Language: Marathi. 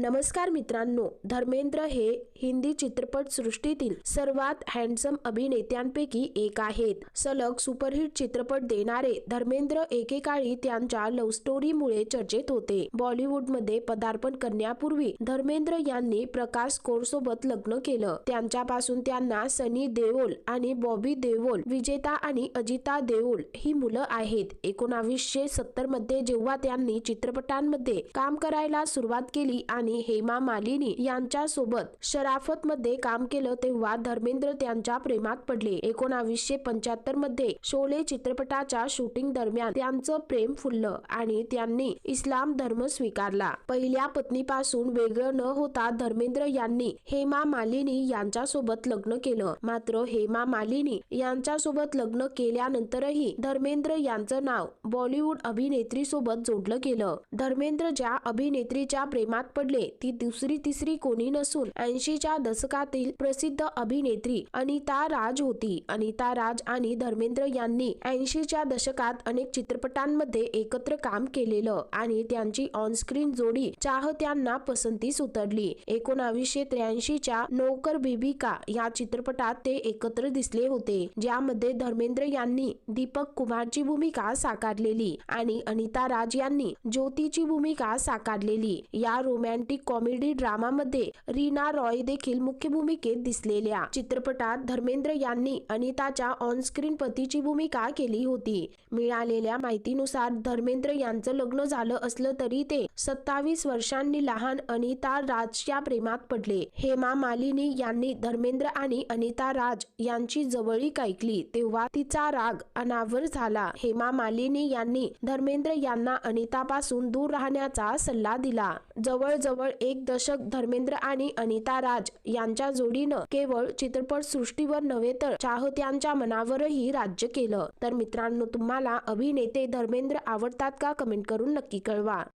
नमस्कार मित्रांनो धर्मेंद्र हे हिंदी चित्रपट सृष्टीतील सर्वात हँडसम अभिनेत्यांपैकी एक आहेत. सलग सुपरहिट चित्रपट देणारे धर्मेंद्र एकेकाळी त्यांच्या लव्ह स्टोरीमुळे चर्चेत होते. बॉलिवूडमध्ये पदार्पण करण्यापूर्वी धर्मेंद्र यांनी प्रकाश कोर सोबत लग्न केलं. त्यांच्यापासून त्यांना सनी देओल आणि बॉबी देओल विजेता आणि अजिता देओल ही मुलं आहेत. एकोणावीसशे सत्तरमध्ये जेव्हा त्यांनी चित्रपटांमध्ये काम करायला सुरुवात केली आणि हेमा मालिनी यांच्या सोबत शराफत मध्ये काम केलं तेव्हा धर्मेंद्र त्यांच्या प्रेमात पडले. एकोणावीसशे पंच्याहत्तरमध्ये शोले चित्रपटाच्या शूटिंग दरम्यान त्यांचं प्रेम फुललं आणि त्यांनी इस्लाम धर्म स्वीकारला. पहिल्या पत्नीपासून वेगळं न होता धर्मेंद्र यांनी हेमा मालिनी यांच्या सोबत लग्न केलं. मात्र हेमा मालिनी यांच्या सोबत लग्न केल्यानंतरही धर्मेंद्र यांचं नाव बॉलिवूड अभिनेत्री सोबत जोडलं गेलं. धर्मेंद्र ज्या अभिनेत्रीच्या प्रेमात पडले ती दुसरी तिसरी कोणी नसून ऐंशीच्या दशकातील प्रसिद्ध अभिनेत्री अनिता राज होती. अनिता राज आणि धर्मेंद्र यांनी ऐंशीच्या दशकात अनेक चित्रपटांमध्ये एकत्र काम केलेलं आणि त्यांची ऑनस्क्रीन जोडी चाहत्यांना पसंतीस उतरली एकोणावीसशे त्र्याऐंशीच्या नोकर बिबिका या चित्रपटात ते एकत्र दिसले होते ज्यामध्ये धर्मेंद्र यांनी दीपक कुमारची भूमिका साकारलेली आणि अनिता राज यांनी ज्योतीची भूमिका साकारलेली. या रोमॅन रोमॅन्टिक कॉमेडी ड्रामामध्ये रीना रॉय देखील मुख्य भूमिकेत दिसलेल्या. चित्रपटात धर्मेंद्र यांनी अनिताच्या ऑनस्क्रीन पतीची भूमिका केली होती. मिळालेल्या माहितीनुसार धर्मेंद्र यांचं लग्न झालं असलं तरी ते सत्तावीस वर्षांनी लहान अनिता राजच्या प्रेमात पडले. हेमा मालिनी यांनी धर्मेंद्र आणि अनिता राज यांची जवळीक ऐकली तेव्हा तिचा राग अनावर झाला. हेमा मालिनी यांनी धर्मेंद्र यांना अनितापासून दूर राहण्याचा सल्ला दिला. जवळजवळ एक दशक धर्मेंद्र आणि अनिता राज यांच्या जोडीनं केवळ चित्रपट सृष्टीवर नव्हे तर चाहत्यांच्या मनावरही राज्य केलं. तर मित्रांनो तुम्हाला अभिनेते धर्मेंद्र आवडतात का? कमेंट करून नक्की कळवा.